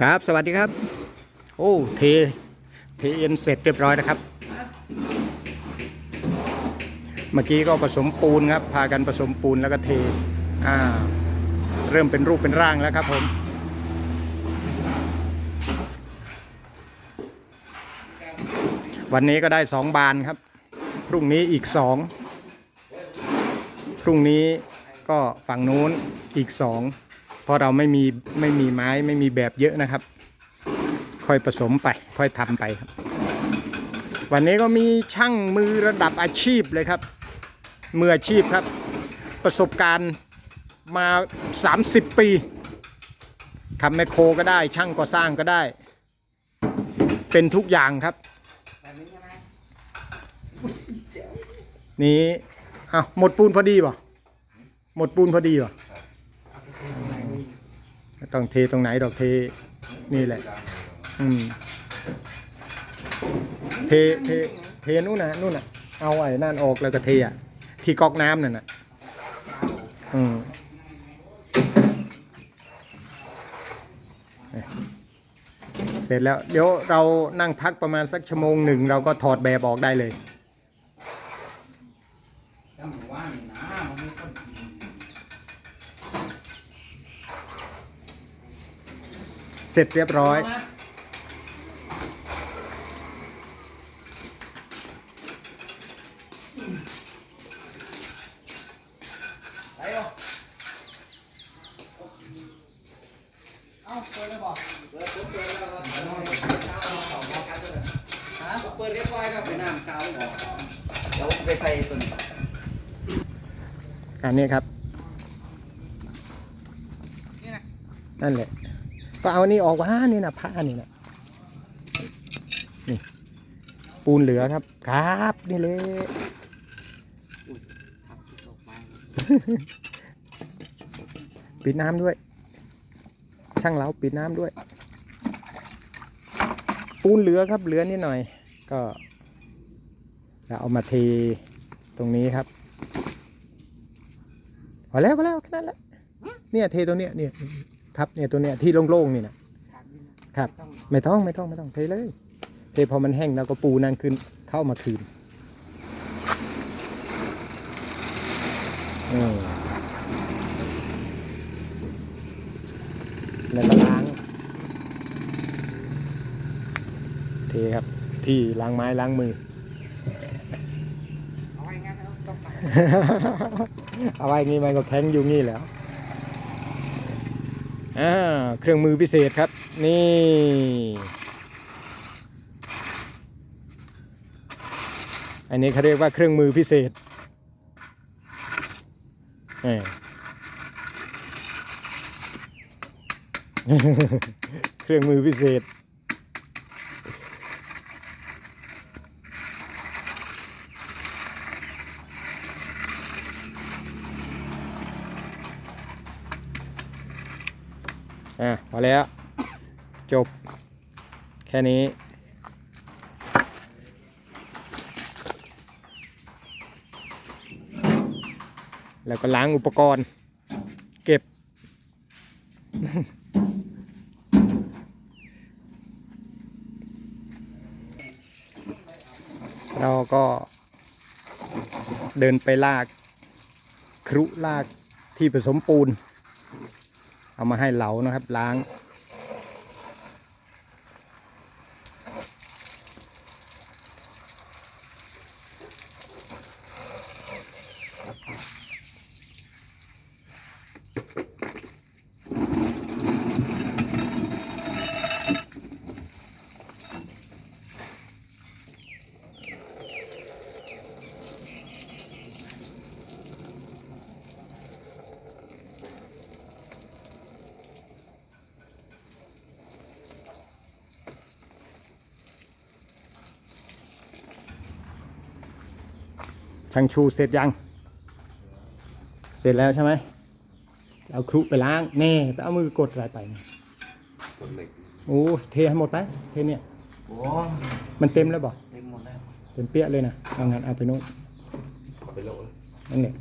ครับ สวัสดีครับ โอ้เทเทเอ็นเสร็จเรียบร้อยนะครับ เมื่อกี้ก็ผสมปูนครับ พากันผสมปูนแล้วก็เท อ่า เริ่มเป็นรูปเป็นร่างแล้วครับผมวันนี้ก็ได้สองบานครับ พรุ่งนี้อีกสอง พรุ่งนี้ก็ฝั่งนู้นอีกสอง เพราะเราไม่มีไม่มีไม้ไม่มีแบบเยอะนะครับ ค่อยผสมไป ค่อยทำไปครับ วันนี้ก็มีช่างมือระดับอาชีพเลยครับ มืออาชีพครับ ประสบการณ์มา 30 ปีทำแมคโครก็ได้ ช่างก่อสร้างก็ได้ เป็นทุกอย่างครับนี่อ้าวหมดปูนพอดีป่ะหมดปูนพอดีป่ะ ต้องเทตรงไหนดอกเทนี่แหละ อืม เทเทเทนู่นนะนู่นน่ะ เอาไอ้นั่นออกแล้วก็เทอะ ที่ก๊อกน้ำนั่นน่ะ อืมเสร็จแล้ว เดี๋ยวเรานั่งพักประมาณสักชั่วโมงหนึ่งเราก็ถอดแบบออกได้เลย จำว่านี่นะมันไม่ต้อง เสร็จเรียบร้อยไปเอาเอาเปิดเลยบอกเปิดเปิดแล้วก็นอนเอาเอากันเลยฮะเปิดเรียบร้อยครับไปน้ำกาวบอกเดี๋ยวไปใส่ตัวนี้อันนี้ครับนี่นะนั่นแหละ ก็เอานี่ออกว่านี่นะผ้านี่นะนี่ ปูนเหลือครับ ครับนี่เลยครับตกปิดน้ำด้วย ช่างเราปิดน้ำด้วย ปูนเหลือครับ เหลือนิดหน่อย ก็จะเอามาเทตรงนี้ครับพอแล้วพอแล้วแค่นั้นแหละเนี่ยเทตรงเนี้ยเนี่ย ครับเนี่ยตัวเนี้ยที่โล่งๆนี่นะครับ ไม่ต้องไม่ต้องไม่ต้องเทเลยเทพอมันแห้งแล้วก็ปูนั่นขึ้นเข้ามาคืนอืมแล้วก็ล้างเทครับที่ล้างไม้ล้างมือ เอาไว้งั้นเอาต้องไปเอาไว้งี้มันก็แข็งอยู่งี้แล้ว อ่าเครื่องมือพิเศษครับ นี่ อันนี้เขาเรียกว่าเครื่องมือพิเศษเครื่องมือพิเศษ อะพอแล้ว จบ แค่นี้แล้วก็ล้างอุปกรณ์ เก็บ เราก็เดินไปลาก ครุลากที่ผสมปูน เอามาให้เหลานะครับล้าง ช่างชูเสร็จยัง เสร็จแล้วใช่ไหมจะเอาครุไปล้างแน่ไปเอามือกดอะไรไปเนี่ยโอ้เทให้หมดไปเทเนี่ยโอ้มันเต็มแล้วบอกเต็มหมดแล้ว เต็มเปี้ยเลยนะเอางั้นเอาไปโน่นไปโลดนั่นเนี่ย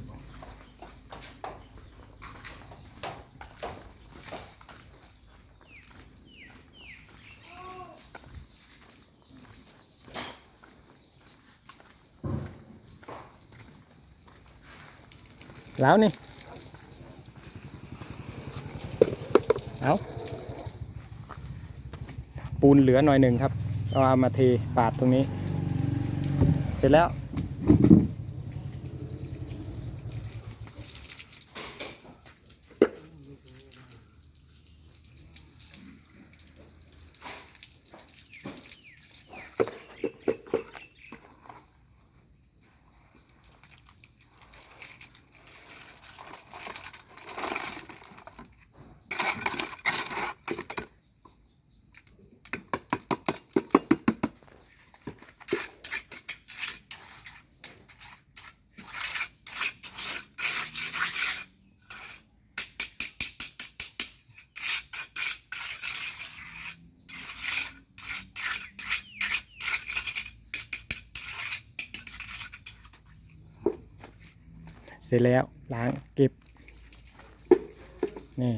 แล้วนี่เอาปูนเหลือหน่อยหนึ่งครับ เอาเอามาเทปาดตรงนี้ เสร็จแล้ว ร็จแล้วล้างเก็บนี่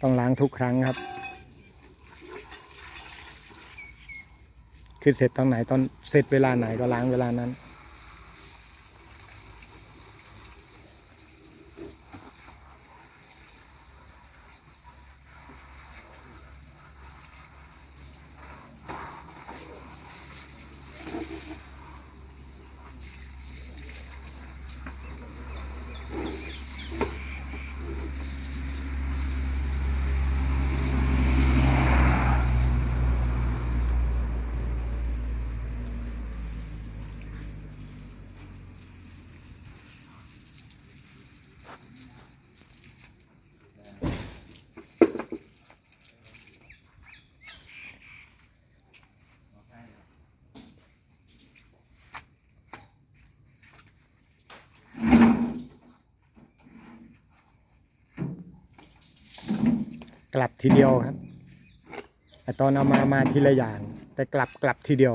ต้องล้างทุกครั้งครับ คือเสร็จตอนไหนตอนเสร็จเวลาไหนก็ล้างเวลานั้น กลับทีเดียวครับแต่ตอนเอามามาทีละอย่าง แต่กลับกลับทีเดียว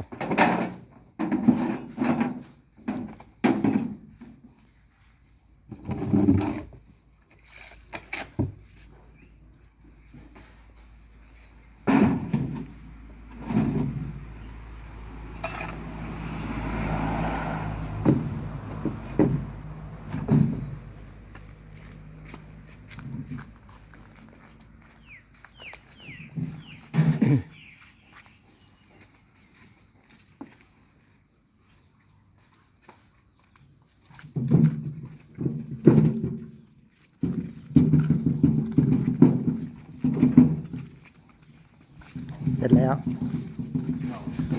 เสร็จแล้ว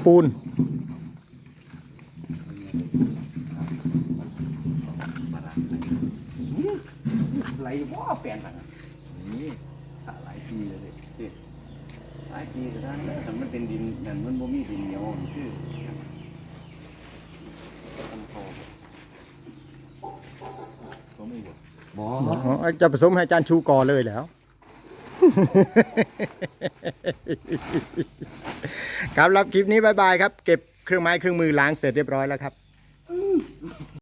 ปูน ไหลว่าแปลนกันนี่สระหลายปีเลยเด็หลายปีกระทั่งแล้วมันเป็นดินนั่นมันบ่มีดินเหนียวมันคือตำโพก็ไม่บ่บ่อ๋อจะผสมให้อาจารย์ชูก่อเลยแล้ว ครับรับคลิปนี้บายบายครับ เก็บเครื่องไม้เครื่องมือล้างเสร็จเรียบร้อยแล้วครับ